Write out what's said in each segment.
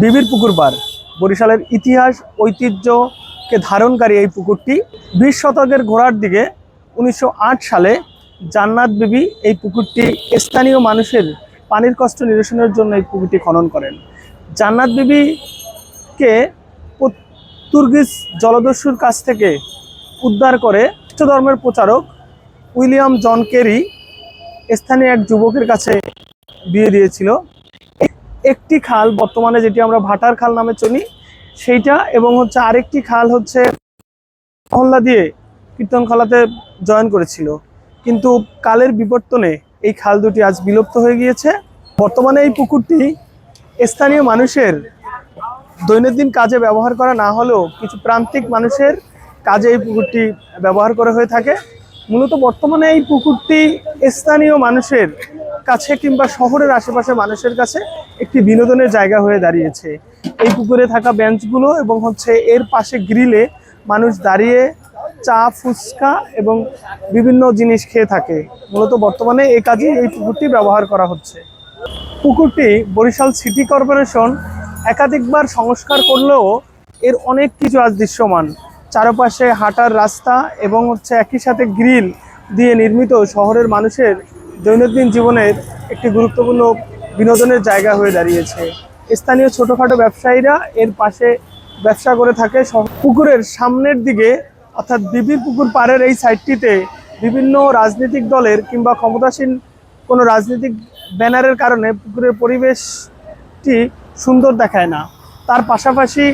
বিবির পুকুর পার। বরিশালের ইতিহাস, ঐতিহ্যকে ধারণকারী এই পুকুরটি বিশ শতকের ঘোড়ার দিকে উনিশশো আট সালে জান্নাত বিবি এই পুকুরটি স্থানীয় মানুষের পানির কষ্ট নিরসনের জন্য এই পুকুরটি খনন করেন। জান্নাত বিবিকে পর্তুগিজ জলদস্যুর কাছ থেকে উদ্ধার করে খ্রিস্ট ধর্মের প্রচারক উইলিয়াম জন কেরি স্থানীয় এক যুবকের কাছে বিয়ে দিয়েছিল। একটি খাল বর্তমানে যেটি আমরা ভাটার খাল নামে চলি সেইটা এবং হচ্ছে আরেকটি খাল হচ্ছে মহল্লা দিয়ে কীর্তনখলাতে জয়েন করেছিল। কিন্তু কালের বিবর্তনে এই খাল দুটি আজ বিলুপ্ত হয়ে গিয়েছে। বর্তমানে এই পুকুরটি স্থানীয় মানুষের দৈনন্দিন কাজে ব্যবহার করা না হলেও কিছু প্রান্তিক মানুষের কাজে এই পুকুরটি ব্যবহার করা হয়ে থাকে। মূলত বর্তমানে এই পুকুরটি স্থানীয় মানুষের কাছে কিংবা শহরের আশেপাশে মানুষের কাছে একটি বিনোদনের জায়গা হয়ে দাঁড়িয়েছে। এই পুকুরে থাকা বেঞ্চগুলো এবং হচ্ছে এর পাশে গ্রিলে মানুষ দাঁড়িয়ে চা, ফুচকা এবং বিভিন্ন জিনিস খেয়ে থাকে। মূলত বর্তমানে এই কাজে এই পুকুরটি ব্যবহার করা হচ্ছে। পুকুরটি বরিশাল সিটি কর্পোরেশন একাধিকবার সংস্কার করলেও এর অনেক কিছু আজ দৃশ্যমান। চারপাশে হাঁটার রাস্তা এবং হচ্ছে একই সাথে গ্রিল দিয়ে নির্মিত শহরের মানুষের দৈনন্দিন জীবনের একটি গুরুত্বপূর্ণ বিনোদনের জায়গা হয়ে দাঁড়িয়েছে। স্থানীয় ছোটোখাটো ব্যবসায়ীরা এর পাশে ব্যবসা করে থাকে। পুকুরের সামনের দিকে, অর্থাৎ বিবির পুকুর পাড়ের এই সাইডটিতে বিভিন্ন রাজনৈতিক দলের কিংবা ক্ষমতাসীন কোনো রাজনৈতিক ব্যানারের কারণে পুকুরের পরিবেশটি সুন্দর দেখায় না। তার পাশাপাশি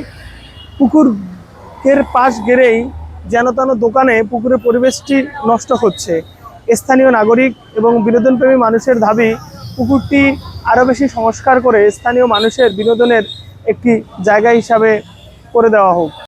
পুকুরের পাশ গেড়েই যেন তেন দোকানে পুকুরের পরিবেশটি নষ্ট হচ্ছে। স্থানীয় নাগরিক এবং বিনোদনপ্রেমী মানুষের দাবি, পুকুরটি আরও বেশি সংস্কার করে স্থানীয় মানুষের বিনোদনের একটি জায়গা হিসাবে করে দেওয়া হোক।